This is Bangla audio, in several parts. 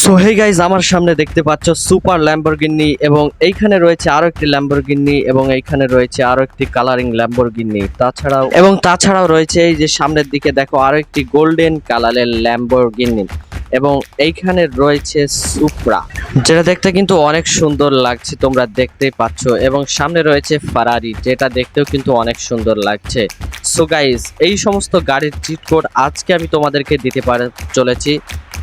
সো হে গাইজ আমার সামনে দেখতে পাচ্ছ সুপার ল্যাম্বরগিনি এবং এইখানে রয়েছে আরও একটি ল্যাম্বরগিনি এবং এইখানে রয়েছে আরও একটি কালারিং ল্যাম্বরগিনি তাছাড়াও এবং তাছাড়াও রয়েছে এই যে সামনের দিকে দেখো আরও একটি গোল্ডেন কালারের ল্যাম্বরগিনি এবং এইখানে রয়েছে সুপ্রা যেটা দেখতে কিন্তু অনেক সুন্দর লাগছে, তোমরা দেখতেই পাচ্ছ। এবং সামনে রয়েছে ফারারি যেটা দেখতেও কিন্তু অনেক সুন্দর লাগছে। সো গাইজ এই সমস্ত গাড়ির চিট কোড আজকে আমি তোমাদেরকে দিতে পারে চলেছি।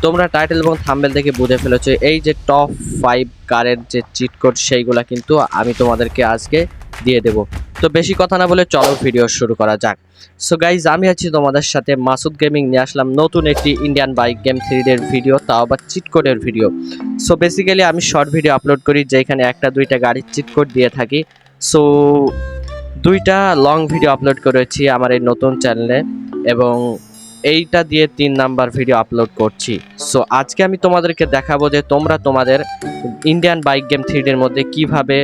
তোমরা টাইটেল এবং থাম্বেল দেখে বুঝে ফেলেছো, এই যে টপ ফাইভ কারের যে চিট কোড সেইগুলা কিন্তু আমি তোমাদেরকে আজকে দিয়ে দেব। তো বেশি কথা না বলে চলো ভিডিও শুরু করা যাক। সো গাইজ আমি আছি তোমাদের সাথে, মাসুদ গেমিং নিয়ে আসলাম নতুন একটি ইন্ডিয়ান বাইক গেম থ্রিডের ভিডিও তাও আবার চিট কোডের ভিডিও সো বেসিক্যালি আমি শর্ট ভিডিও আপলোড করি, যেখানে একটা দুইটা গাড়ির চিট কোড দিয়ে থাকি। সো দুইটা লং ভিডিও আপলোড করেছি আমার এই নতুন চ্যানেলে এবং এইটা দিয়ে তিন নাম্বার ভিডিও আপলোড করছি। সো আজকে আমি তোমাদেরকে দেখাবো যে তোমরা তোমাদের ইন্ডিয়ান বাইক গেম থ্রিডের মধ্যে কীভাবে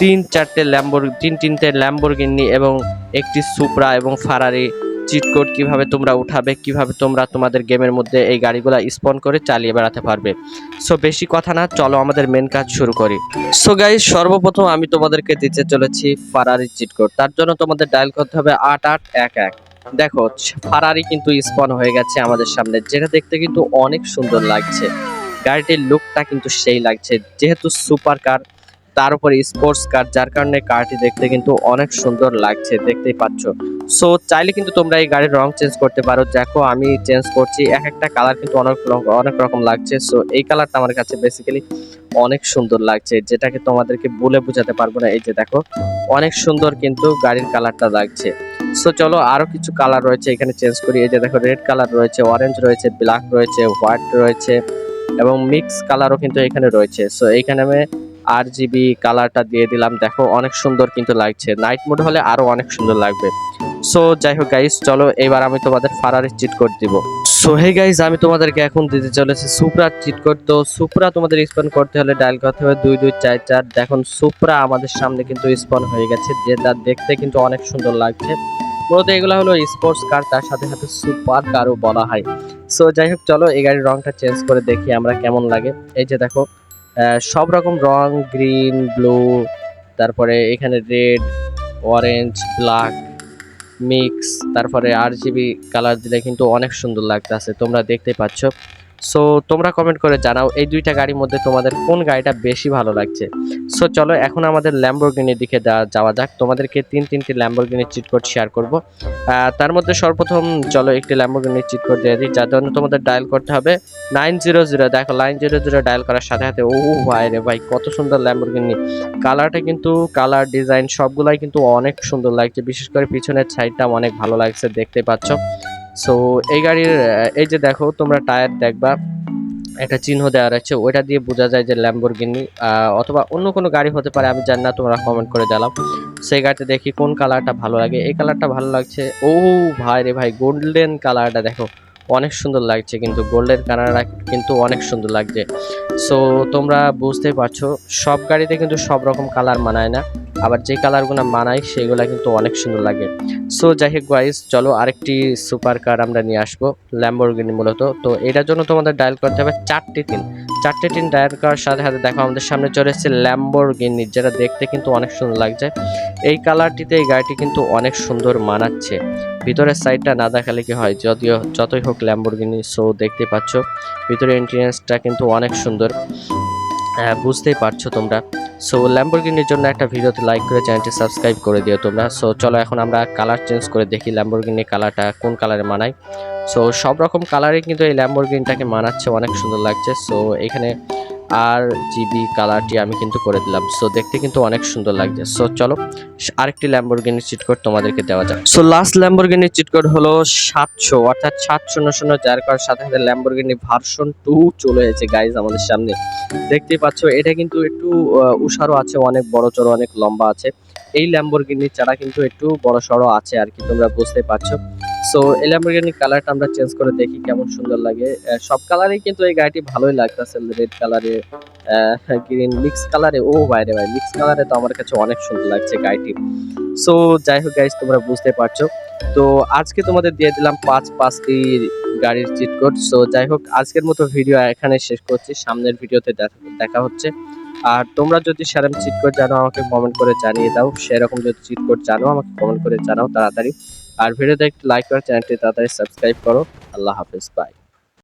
তিন চারটে ল্যাম্বোর তিন তিনটে ল্যাম্বোরগিনি এবং একটি সুপ্রা এবং ফারারি চিট কোড কীভাবে তোমরা উঠাবে, কীভাবে তোমরা তোমাদের গেমের মধ্যে এই গাড়িগুলো স্পন করে চালিয়ে বেড়াতে পারবে। সো বেশি কথা না, চলো আমাদের মেন কাজ শুরু করি। সো গাইজ সর্বপ্রথম আমি তোমাদেরকে দিতে চলেছি ফারারি চিট কোড তার জন্য তোমাদের ডায়াল করতে হবে আট আট এক এক। দেখো ফারারি কিন্তু স্পন হয়ে গেছে আমাদের সামনে, যেটা দেখতে কিন্তু অনেক সুন্দর লাগছে। গাড়িটির লুকটা কিন্তু সেই লাগছে, যেহেতু সুপার কার তার উপরে স্পোর্টস কার যার কারণে কারটি দেখতে কিন্তু অনেক সুন্দর লাগছে, দেখতেই পাচ্ছ। সো চাইলে কিন্তু তোমরা এই গাড়ির রং চেঞ্জ করতে পারো। দেখো, আমি চেঞ্জ করছি, এক একটা কালার কিন্তু অনেক অনেক রকম লাগছে। সো এই কালারটা আমার কাছে বেসিক্যালি অনেক সুন্দর লাগছে, যেটাকে তোমাদেরকে বলে বোঝাতে পারব না। এই যে দেখো, অনেক সুন্দর কিন্তু গাড়ির কালারটা লাগছে। সো চলো আরও কিছু কালার রয়েছে, এখানে চেঞ্জ করি। এই যে দেখো রেড কালার রয়েছে অরেঞ্জ রয়েছে ব্ল্যাক রয়েছে হোয়াইট রয়েছে, এবং মিক্স কালারও কিন্তু এখানে রয়েছে। সো এখানে আমি আর জিবি কালারটা দিয়ে দিলাম। দেখো, অনেক সুন্দর কিন্তু লাগছে। নাইট মোড হলে আরও অনেক সুন্দর লাগবে। সো যাই হোক গাইস চলো এবার আমি তোমাদের ফারারি চিট কোড দিব। সো হে গাইস আমি তোমাদেরকে এখন দিতে চলেছি সুপ্রা চিট কোড তো সুপ্রা তোমাদের স্পন করতে হলে ডায়াল করতে হবে দুই দুই, চার চার। দেখুন সুপ্রা আমাদের সামনে কিন্তু স্পন হয়ে গেছে। যেটা দেখতে কিন্তু অনেক সুন্দর লাগছে। মূলত এগুলো হলো স্পোর্টস কার তার সাথে সাথে সুপার কারও বলা হয়। সো যাই হোক, চলো এই গাড়ির রংটা চেঞ্জ করে দেখি আমরা কেমন লাগে। এই যে দেখো সব রকম রং গ্রিন ব্লু তারপরে এখানে রেড অরেঞ্জ ব্ল্যাক মিক্স তারপরে আর জিবি কালার দিলে কিন্তু অনেক সুন্দর লাগতেছে। তোমরা দেখতে পাচ্ছ। সো তোমরা কমেন্ট করে জানাও এই দুইটা গাড়ির মধ্যে তোমাদের কোন গাড়িটা বেশি ভালো লাগছে। সো চলো এখন আমাদের ল্যাম্বরগিনির দিকে যাওয়া যাক। তোমাদেরকে তিন তিনটি ল্যাম্বরগিনির চিট কোড শেয়ার করব। তার মধ্যে সর্বপ্রথম চলো একটি ল্যাম্বরগিনির চিট কোড দিয়ে দিই, যার জন্য তোমাদের ডায়াল করতে হবে নাইন জিরো জিরো দেখো নাইন জিরো জিরো ডায়াল করার সাথে সাথে ও ভাই রে ভাই, কত সুন্দর ল্যাম্বরগিনি কালারটা কিন্তু কালার ডিজাইন সবগুলাই কিন্তু অনেক সুন্দর লাগছে। বিশেষ করে পিছনের সাইডটা অনেক ভালো লাগছে, দেখতে পাচ্ছ। সো এই গাড়ির এই যে দেখো, তোমরা টায়ার দেখবা, একটা চিহ্ন দেওয়া রয়েছে, ওইটা দিয়ে বোঝা যায় যে ল্যাম্বরগিনি অথবা অন্য কোনো গাড়ি হতে পারে, আমি জানি না, তোমরা কমেন্ট করে জানাও। সেই গাড়িতে দেখি কোন কালারটা ভালো লাগে। এই কালারটা ভালো লাগছে, ও ভাই রে ভাই গোল্ডেন কালারটা দেখো, অনেক সুন্দর লাগছে কিন্তু গোল্ডেন কালারটা কিন্তু অনেক সুন্দর লাগছে। সো তোমরা বুঝতে পারছ, সব গাড়িতে কিন্তু সব রকম কালার মানায় না। আবার যে কালারগুলো মানায় সেগুলো কিন্তু অনেক সুন্দর লাগে। সো যাই হোক গাইস চলো আরেকটি সুপার কার আমরা নিয়ে আসব ল্যাম্বরগিনি মূলত। তো এটার জন্য তোমাদের ডায়াল করতে হবে চারটি তিন চারটে তিন ডায়াল করার সাথে সাথে দেখো আমাদের সামনে চলে এসেছে ল্যাম্বরগিনি যেটা দেখতে কিন্তু অনেক সুন্দর লাগছে। এই কালারটিতে এই গাড়িটি কিন্তু অনেক সুন্দর মানাচ্ছে। ভিতরের সাইডটা না দেখালে কি হয়? যদিও যতই হোক ল্যাম্বরগিনি সো দেখতে পাচ্ছ ভিতরে ইন্টেরিয়ার্সটা কিন্তু অনেক সুন্দর। বুঝতেই পারছ তোমরা। সো ল্যাম্বরগিনির জন্য একটা ভিডিওতে লাইক করে চ্যানেলটি সাবস্ক্রাইব করে দিও তোমরা। সো চলো এখন আমরা কালার চেঞ্জ করে দেখি ল্যাম্বরগিনির কালারটা কোন কালারে মানায়। সো সব রকম কালারে কিন্তু এই ল্যাম্বরগিনিটাকে মানাচ্ছে, অনেক সুন্দর লাগছে। সো এখানে আর জিবি কালারটি আমি কিন্তু করে দিলাম। সো দেখতে কিন্তু অনেক সুন্দর লাগছে। সো চলো আরেকটি ল্যাম্বরগিনি চিট কোড তোমাদেরকে দেওয়া যাক। So last Lamborghini cheat code হলো সাতশো, অর্থাৎ সাত শূন্য শূন্য যার করার সাথে সাথে ল্যাম্বরগিনি ভার্সন টু চলে এসেছে গাইজ আমাদের সামনে। দেখতেই পাচ্ছ, এটা কিন্তু একটু উষারও আছে, অনেক বড় চড়ো, অনেক লম্বা আছে। এই ল্যাম্বরগিনি চারা কিন্তু একটু বড় সড়ো আছে আর কি, তোমরা বুঝতে পারছ। সো এই ল্যাম্বরগিনির কালারটা আমরা চেঞ্জ করে দেখি কেমন সুন্দর লাগে। সব কালারে কিন্তু এই গাড়িটি ভালোই লাগতেছে রেড কালারে গ্রিন মিক্স কালারে ও বাইরে ভাই মিক্স কালারে তো আমার কাছে অনেক সুন্দর লাগছে গাড়িটি। সো যাই হোক গাইজ তোমরা বুঝতে পারছ। তো, আজকে তোমাদের দিয়ে দিলাম পাঁচ পাঁচটি গাড়ির চিট কোড সো যাই হোক, আজকের মতো ভিডিও এখানে শেষ করছি। সামনের ভিডিওতে দেখা হচ্ছে। আর তোমরা যদি সেরকম চিট কোড জানো, আমাকে কমেন্ট করে জানিয়ে দাও। সেরকম যদি চিট কোড জানো, আমাকে কমেন্ট করে জানাও তাড়াতাড়ি। আর ভিডিওতে একটি লাইক করার চ্যানেলটি তাড়াতাড়ি সাবস্ক্রাইব করো। আল্লাহ হাফেজ বাই